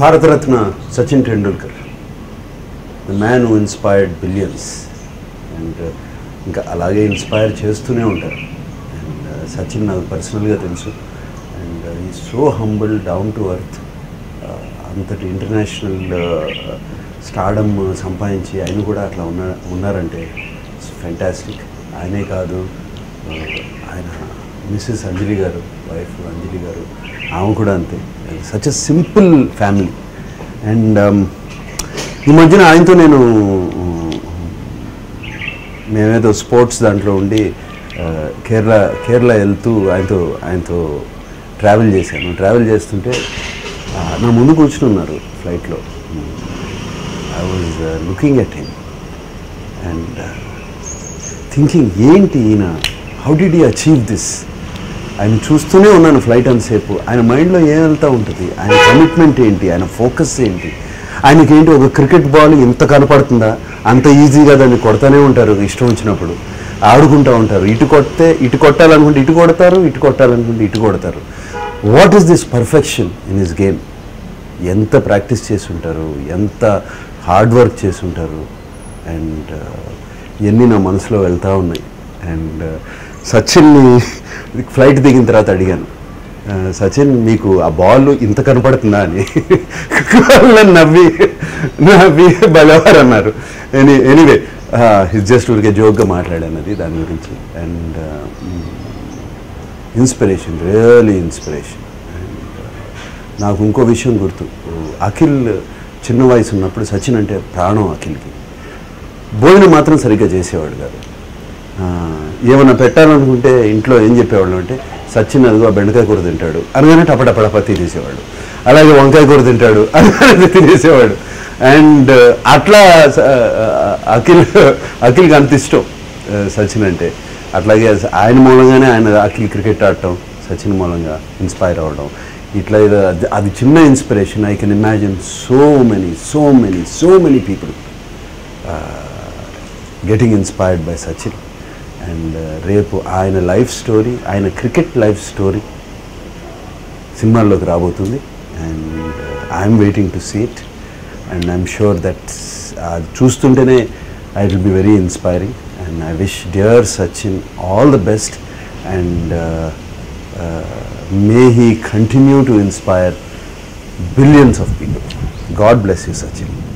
Bharat Ratna Sachin Tendulkar. The man who inspired billions and ఇంకా అలాగే inspire చేస్తూనే ఉంటారు. అండ్ uh, సచిన్ నాకు పర్సనల్గా తెలుసు. అండ్ ఈ so humble down to earth అంతటి ఇంటర్నేషనల్ స్టార్డమ్ uh, సంపాదించి ఆయన కూడా అట్లా ఉన్న ఉన్నారంటే ఫ్యాంటాస్టిక్ ఆయనే కాదు uh, ఆయన మిస్సెస్ అంజలి గారు వైఫ్ అంజలి గారు ఆమె కూడా అంతే. Such a simple family and ఈ మధ్యన ఆయనతో నేను మేమేదో స్పోర్ట్స్ దాంట్లో ఉండి కేరళ కేరళ వెళ్తూ ఆయనతో ఆయనతో ట్రావెల్ చేశాను. ట్రావెల్ చేస్తుంటే నా ముందు కూర్చుని ఉన్నారు ఫ్లైట్లో. I was looking at him and thinking ఏంటి ఈయన? How did you achieve this ఆయన చూస్తూనే ఉన్నాను ఫ్లైట్ అంతసేపు. ఆయన మైండ్లో ఏం వెళ్తూ ఉంటుంది? ఆయన కమిట్మెంట్ ఏంటి? ఆయన ఫోకస్ ఏంటి? ఆయనకేంటి ఒక క్రికెట్ బాల్ ఇంత కనపడుతుందా? అంత ఈజీగా దాన్ని కొడతానే ఉంటారు ఇష్టం వచ్చినప్పుడు. ఆడుకుంటూ ఉంటారు. ఇటు కొడితే ఇటు కొట్టాలనుకుంటే ఇటు కొడతారు ఇటు కొట్టాలనుకుంటే ఇటు కొడతారు. What is this perfection in this game ఎంత ప్రాక్టీస్ చేసి ఉంటారు ఎంత హార్డ్ వర్క్ చేసి ఉంటారు అండ్ uh, ఇవన్నీ నా మనసులో వెళ్తూ ఉన్నాయి. అండ్ uh, సచిన్ని ఫ్లైట్ దిగిన తర్వాత అడిగాను uh, సచిన్ మీకు ఆ బాల్ ఇంత కనపడుతుందా అని. నవ్వి నవ్వి బలవారు అన్నారు. ఎనీ ఎనీవే uh, జస్ట్ ఊరికే జోక్గా మాట్లాడాను అది దాని గురించి. అండ్ ఇన్స్పిరేషన్ రియలీ ఇన్స్పిరేషన్ నాకు ఇంకో విషయం గుర్తు. అఖిల్ చిన్న వయసు ఉన్నప్పుడు సచిన్ అంటే ప్రాణం అఖిల్కి. భోజనం మాత్రం సరిగ్గా చేసేవాడు కాదు. ఏమైనా పెట్టాలనుకుంటే ఇంట్లో ఏం చెప్పేవాళ్ళు అంటే సచిన్ అదిగో బెండకాయ కూర తింటాడు. అనగానే టపటపడప తినేసేవాడు అలాగే వంకాయ కూర తింటాడు. అనగానే తినేసేవాడు. అండ్ అట్లా అఖిల్ అఖిల్కి అంత ఇష్టం సచిన్ అంటే. అట్లాగే ఆయన మూలంగానే ఆయన అఖిల్ క్రికెట్ ఆడటం సచిన్ మూలంగా ఇన్స్పైర్ అవ్వడం. ఇట్లా ఇది అది- అది చిన్న inspiration. I can imagine so many so many so many people getting inspired by Sachin and రేపు ఆయన లైఫ్ స్టోరీ ఆయన క్రికెట్ లైఫ్ స్టోరీ సినిమాల్లోకి రాబోతుంది. And I'm waiting to see it and I'm sure that అది చూస్తుంటేనే I will be very inspiring and I wish dear Sachin all the best and may he continue to inspire billions of people God bless you Sachin